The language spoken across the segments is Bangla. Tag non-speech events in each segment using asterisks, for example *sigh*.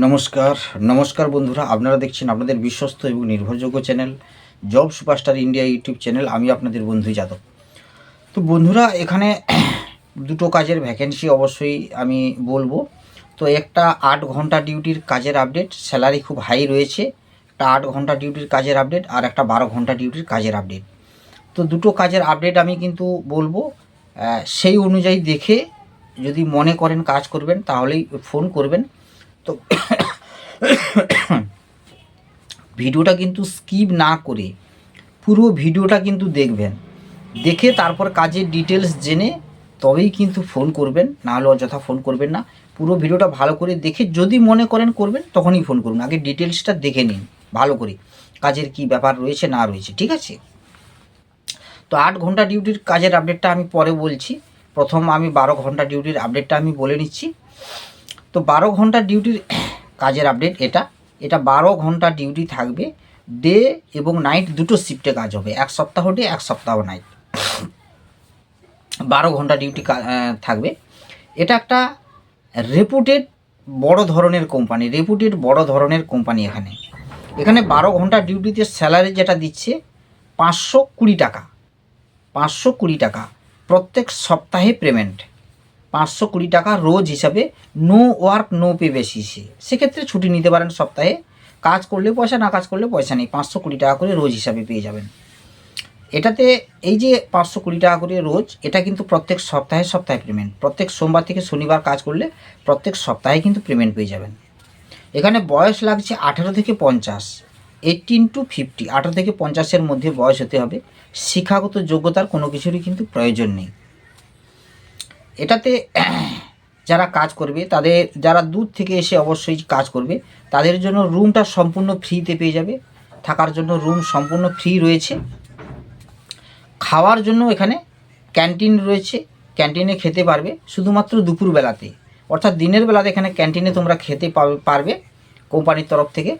নমস্কার নমস্কার বন্ধুরা, আপনারা দেখছেন আপনাদের বিশ্বস্ত এবং নির্ভরযোগ্য channel job superstar India YouTube channel, আমি আপনাদের বন্ধু যাদব। তো বন্ধুরা, এখানে *clears throat* দুটো কাজের ভ্যাকেন্সি অবশ্যই আমি বলব। তো একটা আট ঘণ্টা ডিউটির কাজের আপডেট স্যালারি খুব হাই রয়েছে। একটা আট ঘণ্টা ডিউটির কাজের আপডেট আর একটা বারো ঘণ্টা ডিউটির কাজের আপডেট তো দুটো কাজের আপডেট আমি কিন্তু বলব সেই অনুযায়ী দেখে যদি মনে করেন কাজ করবেন, তাহলেই ফোন করবেন। তো ভিডিওটা কিন্তু স্কিপ না করে পুরো ভিডিওটা কিন্তু দেখবেন। দেখে তারপর কাজের ডিটেলস জেনে তবেই কিন্তু ফোন করবেন নাহলে অযথা ফোন করবেন না। পুরো ভিডিওটা ভালো করে দেখে যদি মনে করেন করবেন, তখনই ফোন করুন। আগে ডিটেলসটা দেখে নিন, ভালো করে। কাজের কি ব্যাপার রয়েছে, না রয়েছে, ঠিক আছে? তো আট ঘণ্টা ডিউটির কাজের আপডেটটা আমি পরে বলছি। প্রথম আমি বারো ঘণ্টা ডিউটির আপডেটটা আমি বলে নিচ্ছি। তো বারো ঘণ্টা ডিউটির কাজের আপডেট এটা। এটা বারো ঘণ্টা ডিউটি থাকবে। ডে এবং নাইট দুটো শিফটে কাজ হবে। এক সপ্তাহ ডে এক সপ্তাহ নাইট বারো ঘণ্টা ডিউটি থাকবে। এটা একটা রেপুটেড বড় ধরনের কোম্পানি রেপুটেড বড় ধরনের কোম্পানি এখানে। এখানে বারো ঘণ্টা ডিউটিতে স্যালারি যেটা দিচ্ছে, পাঁচশো কুড়ি টাকা। পাঁচশো কুড়ি টাকা। প্রত্যেক সপ্তাহে পেমেন্ট পাঁচশো কুড়ি টাকা রোজ হিসাবে নো ওয়ার্ক, নো পে বেসিসে সেক্ষেত্রে ছুটি নিতে পারেন সপ্তাহে। কাজ করলে পয়সা, না কাজ করলে পয়সা নেই। পাঁচশো কুড়ি টাকা করে রোজ হিসাবে পেয়ে যাবেন। এটাতে এই যে পাঁচশো কুড়ি টাকা করে রোজ, এটা কিন্তু প্রত্যেক সপ্তাহে সপ্তাহে পেমেন্ট প্রত্যেক সোমবার থেকে শনিবার কাজ করলে প্রত্যেক সপ্তাহে কিন্তু পেমেন্ট পেয়ে যাবেন। এখানে বয়স লাগছে আঠেরো থেকে পঞ্চাশ। এইটিন টু ফিফটি আঠেরো থেকে পঞ্চাশের মধ্যে বয়স হতে হবে। শিক্ষাগত যোগ্যতার কোনো কিছুরই কিন্তু প্রয়োজন নেই। এটাতে যারা কাজ করবে, তাদের, যারা দূর থেকে এসে অবশ্যই কাজ করবে, তাদের জন্য রুমটা সম্পূর্ণ ফ্রিতে পেয়ে যাবে। থাকার জন্য রুম সম্পূর্ণ ফ্রি রয়েছে। খাওয়ার জন্য এখানে ক্যান্টিন রয়েছে। ক্যান্টিনে খেতে পারবে শুধুমাত্র দুপুরবেলাতে। অর্থাৎ দিনের বেলাতে এখানে ক্যান্টিনে তোমরা খেতে পারবে কোম্পানির তরফ থেকে।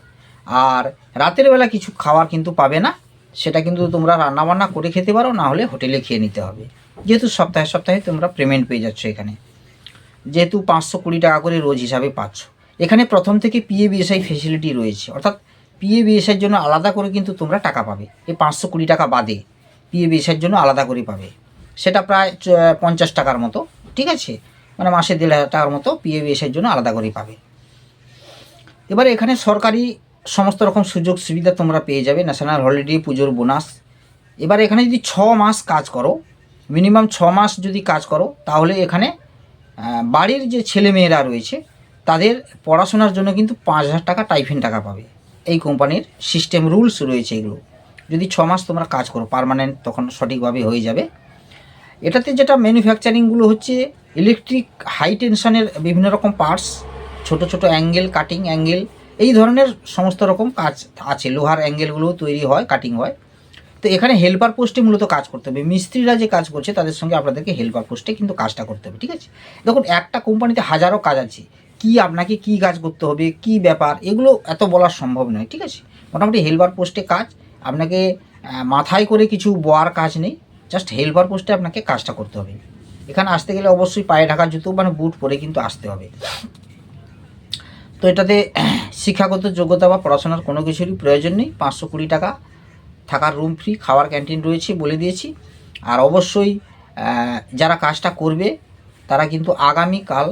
আর রাতের বেলা কিছু খাবার কিন্তু পাবে না। সেটা কিন্তু তোমরা রান্নাবান্না করে খেতে পারো, না হলে হোটেলে খেয়ে নিতে হবে। যেহেতু সপ্তাহে সপ্তাহে তোমরা পেমেন্ট পেয়ে যাচ্ছ এখানে। যেহেতু পাঁচশো কুড়ি টাকা করে রোজ হিসাবে পাচ্ছ। এখানে প্রথম থেকে পিএ বিএসআই ফেসিলিটি রয়েছে। অর্থাৎ পিএ বিএসআইয়ের জন্য আলাদা করে কিন্তু তোমরা টাকা পাবে। এই পাঁচশো কুড়ি টাকা বাদে পিএ বিএসআইয়ের জন্য আলাদা করে পাবে। সেটা প্রায় পঞ্চাশ টাকার মতো, ঠিক আছে? মানে মাসে দেড় হাজার টাকার মতো পিএ বিএসআইয়ের জন্য আলাদা করে পাবে। এবারে এখানে সরকারি সমস্ত রকম সুযোগ সুবিধা তোমরা পেয়ে যাবে। ন্যাশনাল হলিডে পুজোর বোনাস এবার এখানে যদি ছ মাস কাজ করো মিনিমাম ছ মাস যদি কাজ করো, তাহলে এখানে বাড়ির যে ছেলে মেয়েরা রয়েছে, তাদের পড়াশোনার জন্য কিন্তু পাঁচ হাজার টাকা টাইফিন টাকা পাবে। এই কোম্পানির সিস্টেম রুলস রয়েছে এগুলো। যদি ছ মাস তোমরা কাজ করো পার্মানেন্ট তখন সঠিকভাবে হয়ে যাবে। এটাতে যেটা ম্যানুফ্যাকচারিংগুলো হচ্ছে ইলেকট্রিক হাই টেনশনের বিভিন্ন রকম পার্টস ছোট ছোট অ্যাঙ্গেল কাটিং অ্যাঙ্গেল এই ধরনের সমস্ত রকম কাজ আছে। লোহার অ্যাঙ্গেলগুলো তৈরি হয় কাটিং হয়। তো এখানে হেল্পার পোস্টে মূলত কাজ করতে হবে। মিস্ত্রিরা যে কাজ করছে, তাদের সঙ্গে আপনাদেরকে হেল্পার পোস্টে কিন্তু কাজটা করতে হবে, ঠিক আছে? দেখুন, একটা কোম্পানিতে হাজারো কাজ আছে। কি আপনাকে কি কাজ করতে হবে, কি ব্যাপার, এগুলো এত বলা সম্ভব নয়, ঠিক আছে? মোটামুটি হেল্পার পোস্টে কাজ, আপনাকে মাথায় করে কিছু বোয়ার কাজ নেই জাস্ট হেল্পার পোস্টে আপনাকে কাজটা করতে হবে। এখানে আসতে গেলে অবশ্যই পায়ে ঢাকা জুতো মানে বুট পরে কিন্তু আসতে হবে। তো এটাতে শিক্ষাগত যোগ্যতা বা পড়াশোনার কোনো কিছুরই প্রয়োজন নেই, পাঁচশো কুড়ি টাকা। থাকার রুম ফ্রি খাওয়ার ক্যান্টিন রয়েছে বলে দিয়েছি। আর অবশ্যই যারা কাজটা করবে, তারা কিন্তু আগামীকাল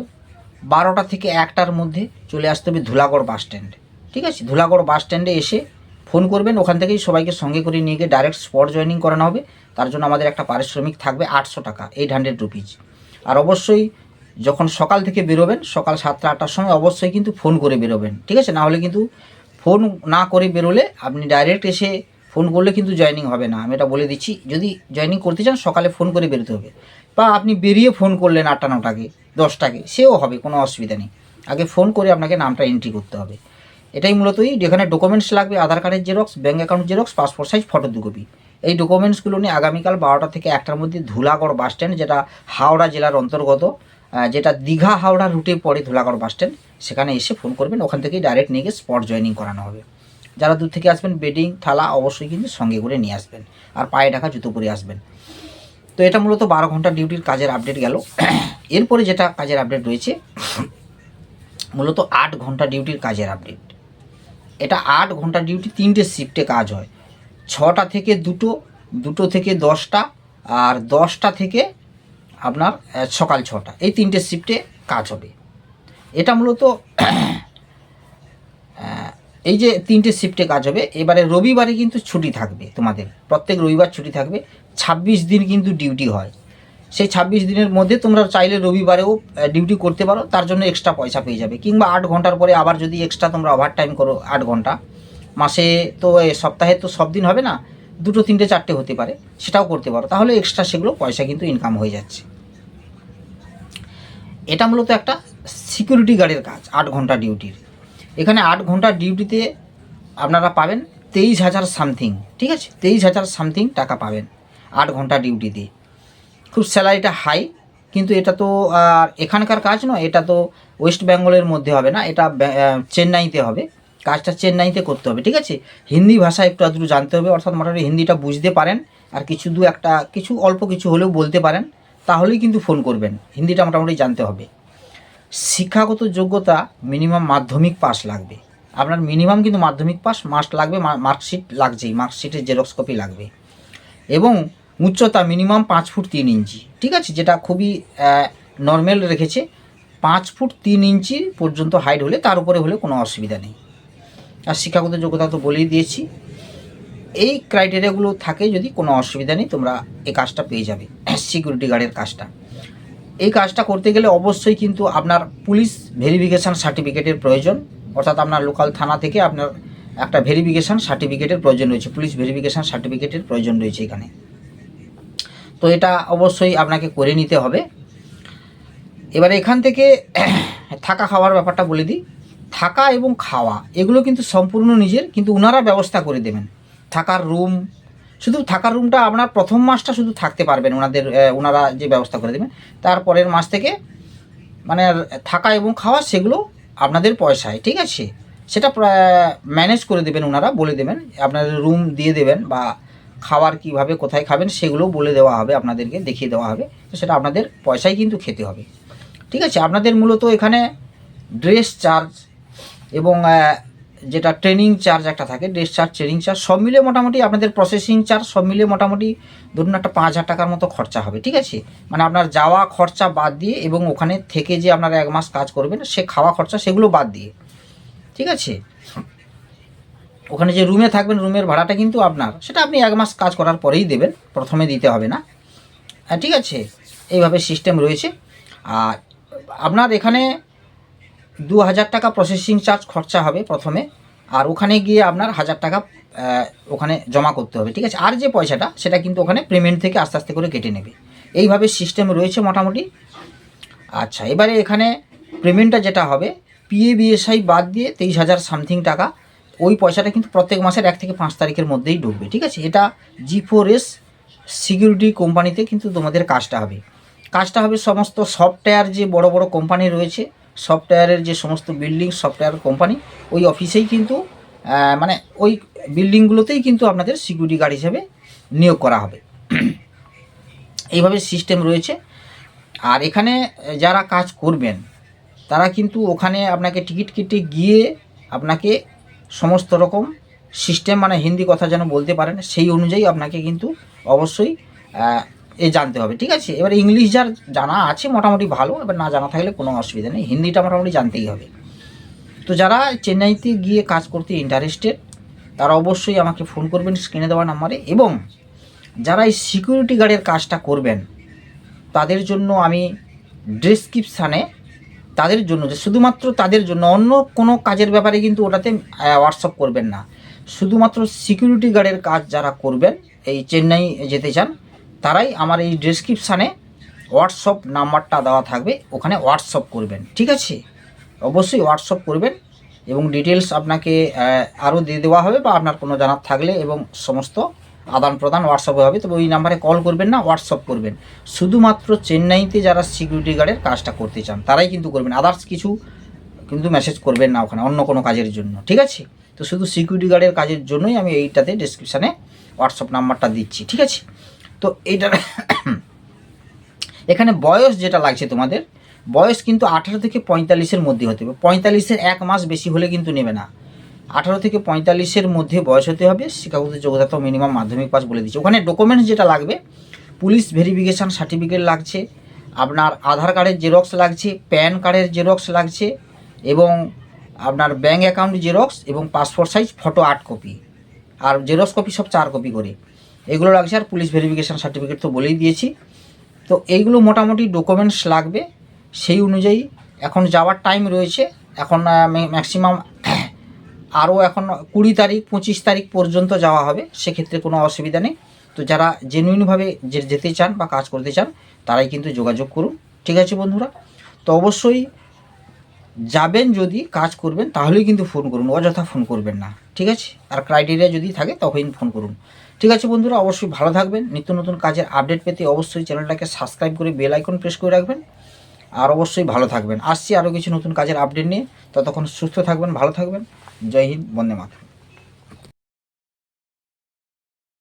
বারোটা থেকে একটার মধ্যে চলে আসতে হবে ধুলাগড় বাস স্ট্যান্ড ঠিক আছে? ধুলাগড় বাস স্ট্যান্ডে এসে ফোন করবেন, ওখান থেকেই সবাইকে সঙ্গে করে নিয়ে গিয়ে ডাইরেক্ট স্পট জয়েনিং করানো হবে। তার জন্য আমাদের একটা পারিশ্রমিক থাকবে আটশো টাকা এইট হান্ড্রেড রুপিজ আর অবশ্যই, যখন সকাল থেকে বেরোবেন, সকাল সাতটা, আটটার সময় অবশ্যই কিন্তু ফোন করে বেরোবেন। ঠিক আছে? না হলে কিন্তু ফোন না করে বেরোলে আপনি ডাইরেক্ট এসে ফোন করলে কিন্তু জয়েনিং হবে না। আমি এটা বলে দিচ্ছি, যদি জয়েনিং করতে চান, সকালে ফোন করে বেরোতে হবে। বা আপনি বেরিয়ে ফোন করলেন আটটা, নটাকে, দশটাকে, সেও হবে, কোনো অসুবিধা নেই। আগে ফোন করে আপনাকে নামটা এন্ট্রি করতে হবে। এটাই মূলতই, যেখানে ডকুমেন্টস লাগবে, আধার কার্ডের xerox bank account xerox passport size photo দু কপি এই ডকুমেন্টসগুলো নিয়ে আগামীকাল বারোটা থেকে একটার মধ্যে ধুলাগড় বাস স্ট্যান্ড যেটা হাওড়া জেলার অন্তর্গত যেটা দীঘা, হাওড়া রুটে পড়ে ধুলাগড় বাস স্ট্যান্ড সেখানে এসে ফোন করবেন, ওখান থেকেই ডাইরেক্ট নিয়ে গিয়ে স্পট জয়েনিং করানো হবে। যারা দূর থেকে আসবেন বেডিং থালা অবশ্যই কিন্তু সঙ্গে করে নিয়ে আসবেন। আর পায়ে ঢাকা জুতো পরে আসবেন। তো এটা মূলত বারো ঘণ্টা ডিউটির কাজের আপডেট গেল। এরপরে যেটা কাজের আপডেট রয়েছে, মূলত আট ঘণ্টা ডিউটির কাজের আপডেট এটা আট ঘণ্টা ডিউটি তিনটে শিফটে কাজ হয়। ছটা থেকে দুটো দুটো থেকে দশটা, আর দশটা থেকে আপনার সকাল ছটা। এই তিনটে শিফটে কাজ হবে। এটা মূলত এই যে তিনটে শিফটে কাজ হবে, এবারে রবিবারে কিন্তু ছুটি থাকবে তোমাদের। প্রত্যেক রবিবার ছুটি থাকবে। ছাব্বিশ দিন কিন্তু ডিউটি হয়। সেই ছাব্বিশ দিনের মধ্যে তোমরা চাইলে রবিবারেও ডিউটি করতে পারো। তার জন্য এক্সট্রা পয়সা পেয়ে যাবে। কিংবা আট ঘণ্টার পরে আবার যদি এক্সট্রা তোমরা ওভার টাইম করো আট ঘণ্টা, মাসে তো সপ্তাহে তো সব দিন হবে না, দুটো, তিনটে, চারটে হতে পারে। সেটাও করতে পারো। তাহলে এক্সট্রা সেগুলো পয়সা কিন্তু ইনকাম হয়ে যাচ্ছে। এটা মূলত একটা সিকিউরিটি গার্ডের কাজ, আট ঘণ্টা ডিউটির এখানে আট ঘণ্টা ডিউটিতে আপনারা পাবেন তেইশ হাজার সামথিং, ঠিক আছে? তেইশ হাজার সামথিং টাকা পাবেন আট ঘণ্টা ডিউটিতে। খুব স্যালারিটা হাই, কিন্তু এটা তো, আর এখানকার কাজ নয়, এটা তো ওয়েস্ট বেঙ্গলের মধ্যে হবে না, এটা চেন্নাইতে হবে। কাজটা চেন্নাইতে করতে হবে, ঠিক আছে? হিন্দি ভাষা একটু আধটু জানতে হবে, অর্থাৎ মোটামুটি হিন্দিটা বুঝতে পারেন, আর কিছু দু একটা, কিছু অল্প কিছু হলেও বলতে পারেন, তাহলেই কিন্তু ফোন করবেন, হিন্দিটা মোটামুটি জানতে হবে। শিক্ষাগত যোগ্যতা মিনিমাম মাধ্যমিক পাস লাগবে। আপনার মিনিমাম কিন্তু মাধ্যমিক পাস মাস্ট লাগবে মার্কশিট লাগছেই মার্কশিটের জেরক্স কপি লাগবে। এবং উচ্চতা মিনিমাম পাঁচ ফুট তিন ইঞ্চি, ঠিক আছে? যেটা খুবই নর্মাল রেখেছে। পাঁচ ফুট তিন ইঞ্চি পর্যন্ত হাইট হলে তার উপরে হলে কোনো অসুবিধা নেই। আর শিক্ষাগত যোগ্যতা তো বলেই দিয়েছি। এই ক্রাইটেরিয়াগুলো থাকে যদি কোনো অসুবিধা নেই, তোমরা এই কাজটা পেয়ে যাবে। *clears throat* সিকিউরিটি গার্ডের কাজটা। এই কাজটা করতে গেলে অবশ্যই কিন্তু আপনার পুলিশ ভেরিফিকেশান সার্টিফিকেটের প্রয়োজন। অর্থাৎ আপনার লোকাল থানা থেকে আপনার একটা ভেরিফিকেশান সার্টিফিকেটের প্রয়োজন রয়েছে, পুলিশ ভেরিফিকেশান সার্টিফিকেটের প্রয়োজন রয়েছে এখানে। তো এটা অবশ্যই আপনাকে করে নিতে হবে। এবার এখান থেকে *clears throat* থাকা খাওয়ার ব্যাপারটা বলে দিই। থাকা এবং খাওয়া, এগুলো কিন্তু সম্পূর্ণ নিজের, কিন্তু ওনারা ব্যবস্থা করে দেবেন। থাকার রুম শুধু থাকার রুমটা আপনার প্রথম মাসটা শুধু থাকতে পারবেন ওনাদের ওনারা যে ব্যবস্থা করে দেবেন। তারপরের মাস থেকে মানে থাকা এবং খাওয়া সেগুলো আপনাদের পয়সায়, ঠিক আছে? সেটা ম্যানেজ করে দেবেন ওনারা, বলে দেবেন। আপনাদের রুম দিয়ে দেবেন বা খাবার কীভাবে কোথায় খাবেন সেগুলো বলে দেওয়া হবে, আপনাদেরকে দেখিয়ে দেওয়া হবে। তো সেটা আপনাদের পয়সায় কিন্তু খেতে হবে। ঠিক আছে? আপনাদের মূলত এখানে ড্রেস চার্জ এবং যেটা ট্রেনিং চার্জ একটা থাকে ড্রেস চার্জ ট্রেনিং চার্জ সব মিলে মোটামুটি আপনাদের প্রসেসিং চার্জ সব মিলে মোটামুটি ধরুন একটা পাঁচ হাজার টাকার মতো খরচা হবে, ঠিক আছে? মানে আপনার যাওয়া খরচা বাদ দিয়ে এবং ওখানে থেকে যে আপনারা এক মাস কাজ করবেন, সে খাওয়া খরচা সেগুলো বাদ দিয়ে, ঠিক আছে? ওখানে যে রুমে থাকবেন রুমের ভাড়াটা কিন্তু আপনার, সেটা আপনি এক মাস কাজ করার পরেই দেবেন, প্রথমে দিতে হবে না। ঠিক আছে? এইভাবে সিস্টেম রয়েছে। আর আপনার এখানে দু হাজার টাকা প্রসেসিং চার্জ খরচা হবে প্রথমে, আর ওখানে গিয়ে আপনার হাজার টাকা ওখানে জমা করতে হবে, ঠিক আছে? আর যে পয়সাটা, সেটা কিন্তু ওখানে পেমেন্ট থেকে আস্তে আস্তে করে কেটে নেবে। এইভাবে সিস্টেম রয়েছে মোটামুটি। আচ্ছা এবারে এখানে পেমেন্টটা যেটা হবে পিএ বিএসআই বাদ দিয়ে তেইশ হাজার সামথিং টাকা, ওই পয়সাটা কিন্তু প্রত্যেক মাসের এক থেকে পাঁচ তারিখের মধ্যেই ঢুকবে, ঠিক আছে? এটা জি ফোর এস সিকিউরিটি কোম্পানিতে কিন্তু তোমাদের কাজটা হবে। কাজটা হবে সমস্ত সফটওয়্যার যে বড় বড় কোম্পানি রয়েছে সফটওয়্যারের যে সমস্ত বিল্ডিং সফটওয়্যার কোম্পানি ওই অফিসেই কিন্তু মানে ওই বিল্ডিংগুলোতেই কিন্তু আপনাদের সিকিউরিটি গার্ড হিসেবে নিয়োগ করা হবে। এইভাবে সিস্টেম রয়েছে। আর এখানে যারা কাজ করবেন, তারা কিন্তু ওখানে আপনাকে টিকিট কেটে গিয়ে আপনাকে সমস্ত রকম সিস্টেম মানে হিন্দি কথা যেন বলতে পারেন, সেই অনুযায়ী আপনাকে কিন্তু অবশ্যই এ জানতে হবে, ঠিক আছে? এবার ইংলিশ যার জানা আছে মোটামুটি ভালো, এবার না জানা থাকলে কোনো অসুবিধা নেই, হিন্দিটা মোটামুটি জানতেই হবে। তো যারা চেন্নাইতে গিয়ে কাজ করতে ইন্টারেস্টেড তারা অবশ্যই আমাকে ফোন করবেন স্ক্রিনে দেওয়া নাম্বারে এবং যারা এই সিকিউরিটি গার্ডের কাজটা করবেন, তাদের জন্য আমি ডেসক্রিপশানে তাদের জন্য, যে শুধুমাত্র তাদের জন্য, অন্য কোনো কাজের ব্যাপারে কিন্তু ওটাতে হোয়াটসঅ্যাপ করবেন না। শুধুমাত্র সিকিউরিটি গার্ডের কাজ যারা করবেন, এই চেন্নাই যেতে চান তারাই আমার এই ডেসক্রিপশানে হোয়াটসঅ্যাপ নাম্বারটা দেওয়া থাকবে, ওখানে হোয়াটসঅ্যাপ করবেন, ঠিক আছে? অবশ্যই হোয়াটসঅ্যাপ করবেন এবং ডিটেলস আপনাকে আরও দিয়ে দেওয়া হবে বা আপনার কোনো জানার থাকলে এবং সমস্ত আদান প্রদান হোয়াটসঅ্যাপে হবে, তবে ওই নাম্বারে কল করবেন না হোয়াটসঅ্যাপ করবেন। শুধুমাত্র চেন্নাইতে যারা সিকিউরিটি গার্ডের কাজটা করতে চান, তারাই কিন্তু করবেন আদার্স কিছু কিন্তু মেসেজ করবেন না ওখানে, অন্য কোনো কাজের জন্য, ঠিক আছে? তো শুধু সিকিউরিটি গার্ডের কাজের জন্যই আমি এইটাতে ডিসক্রিপশানে হোয়াটসঅ্যাপ নাম্বারটা দিচ্ছি, ঠিক আছে? তো এইটার এখানে বয়স যেটা লাগছে তোমাদের, বয়স কিন্তু আঠারো থেকে পঁয়তাল্লিশের মধ্যে হতে হবে। পঁয়তাল্লিশের এক মাস বেশি হলে কিন্তু নেবে না। আঠারো থেকে পঁয়তাল্লিশের মধ্যে বয়স হতে হবে, শিক্ষাগত যোগ্যতা মিনিমাম মাধ্যমিক পাস বলে দিচ্ছে ওখানে ডকুমেন্টস যেটা লাগবে পুলিশ ভেরিফিকেশান সার্টিফিকেট লাগছে, আপনার আধার কার্ডের জেরক্স লাগছে প্যান কার্ডের জেরক্স লাগছে, এবং আপনার ব্যাঙ্ক অ্যাকাউন্ট জেরক্স এবং পাসপোর্ট সাইজ ফটো আট কপি আর জেরক্স কপি সব চার কপি করে। এগুলো লাগছে আর পুলিশ ভেরিফিকেশান সার্টিফিকেট তো বলেই দিয়েছি। তো এইগুলো মোটামুটি ডকুমেন্টস লাগবে, সেই অনুযায়ী এখন যাওয়ার টাইম রয়েছে। এখন ম্যাক্সিমাম *clears throat* আরও এখন কুড়ি তারিখ, পঁচিশ তারিখ পর্যন্ত যাওয়া হবে, সেক্ষেত্রে কোনো অসুবিধা নেই। তো যারা জেনুইনভাবে যে, যেতে চান বা কাজ করতে চান, তারাই কিন্তু যোগাযোগ করুন। ঠিক আছে বন্ধুরা? তো অবশ্যই যাবেন যদি কাজ করবেন, তাহলেই কিন্তু ফোন করুন, অযথা ফোন করবেন না। ঠিক আছে? আর ক্রাইটেরিয়া যদি থাকে তখন ফোন করুন। ঠিক আছে বন্ধুরা, অবশ্যই ভালো থাকবেন। নিত্য নতুন কাজের আপডেট পেতে অবশ্যই চ্যানেলটাকে সাবস্ক্রাইব করে বেল আইকন প্রেস করে রাখবেন। আর অবশ্যই ভালো থাকবেন। আসছি আরও কিছু নতুন কাজের আপডেট নিয়ে। ততক্ষণ সুস্থ থাকবেন, ভালো থাকবেন। জয় হিন্দ, বন্দে মাতরম।